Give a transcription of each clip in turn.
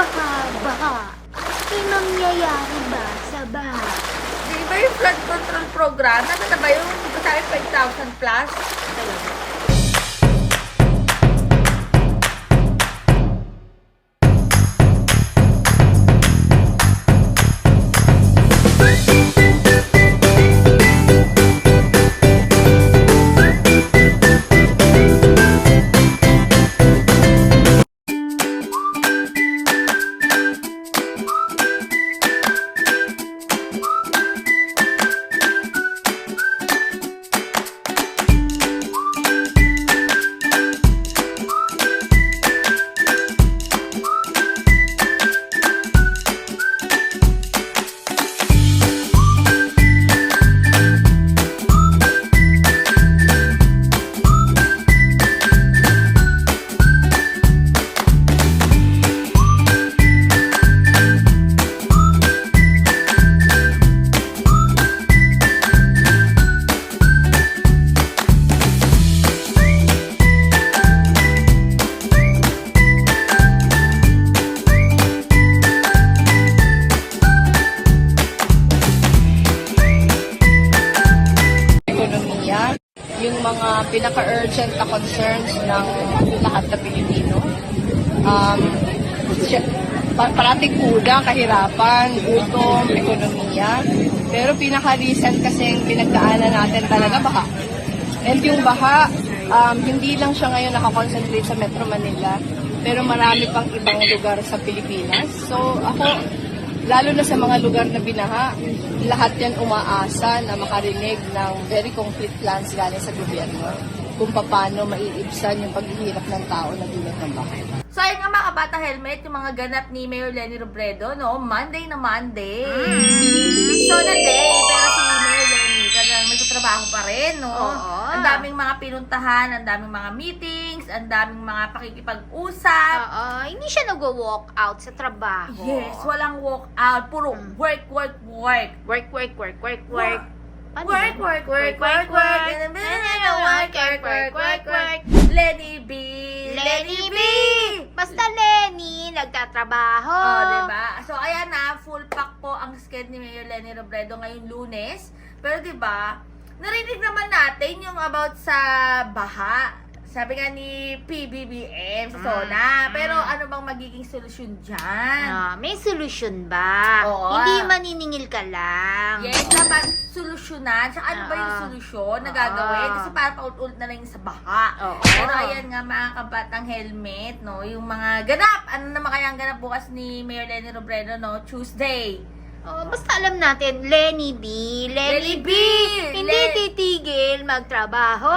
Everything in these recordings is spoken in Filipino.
Baha. May mangyayari ba sa baha? Di ba yung flood control program? Ano na ba yung sabi 5,000 plus? Talaga. Pinaka-urgent na concerns ng lahat na Pilipino. Um, parating kulang, kahirapan, gutom, ekonomiya. Pero pinaka-recent kasing pinagdaanan natin talaga baha. And yung baha, um, hindi lang siya ngayon nakakonsentrate sa Metro Manila, pero marami pang ibang lugar sa Pilipinas. So ako, lalo na sa mga lugar na binaha, lahat yan umaasa na makarinig ng very concrete plans galing sa gobyerno kung paano maiibsan yung paghihirap ng tao na dulot ng bahay. So ayun nga mga kabata helmet, yung mga ganap ni Mayor Lenny Robredo, no? Monday na Monday. So na day, pero Ang daming mga pinuntahan, ang daming mga meetings, ang daming mga pakikipag-usap. Oo, hindi siya nagwo-walk out sa trabaho. Yes, walang walk out, puro Mm. work, work, work. Work, work, work, work, work. Paano Work, yun? work, work, work, work. Then, work, work, work, work, work. Lenny B! Lenny B! Basta Lenny, nagtatrabaho. Oh, diba? So, ayan na, full pack po ang sked ni Mayor Lenny Robredo ngayong lunes. Pero diba, narinig naman natin yung about sa baha. Sabi nga ni PBBM sa SONA. Mm, Pero mm. ano bang magiging solusyon dyan? Ah, may solusyon ba? Oo. Hindi maniningil ka lang. Yes, dapat solusyonan. Tsaka ano ba yung Oo. solusyon na gagawin? Kasi parang paulit-ulit na lang yung sa baha. Oo. Pero ayan nga mga kabatang helmet, no? Yung mga ganap. Ano naman kaya ang ganap bukas ni Mayor Lenny Robredo, no? Tuesday. Oh, basta alam natin, Lenny B, Lenny Lenny, B, B, hindi Len- titigil magtrabaho,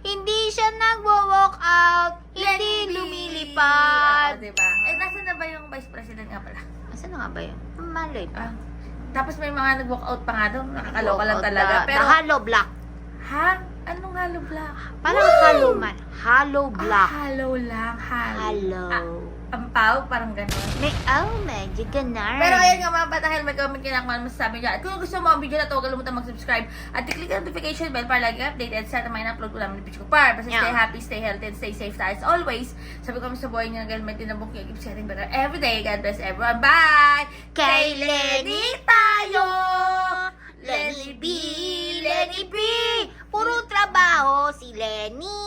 hindi siya nagwo-walk out, hindi lumilipad. Oo, diba? Eh, nasa na ba yung Vice President nga pala? Asan na nga ba yun? Malay pa. Ah, Tapos may mga nag-walk out pa nga doon. Nakakaloka lang talaga. na- Pero, hollow block. ha? Anong hollow block? Parang hollow man. Hollow block. Ah, hollow lang. Hollow. Hollow. Ah, ampaw, parang gano'n. May, oh, medyo ganar. Pero ayan nga mga bata helmet, comment kayo na kung ano masasabi nyo. At kung gusto mo ang video na to, huwag kalimutan mag-subscribe at i-click ang notification bell para lagi updated sa na may na-upload ko naman ni Pitch ko par. Basta stay Yeah. happy, stay healthy, and stay safe tayo as always. Sabi ko sa buhay niyo ng helmet din ang book niyo. Keep getting better every day. God bless everyone. Bye! Kay Lenny Benny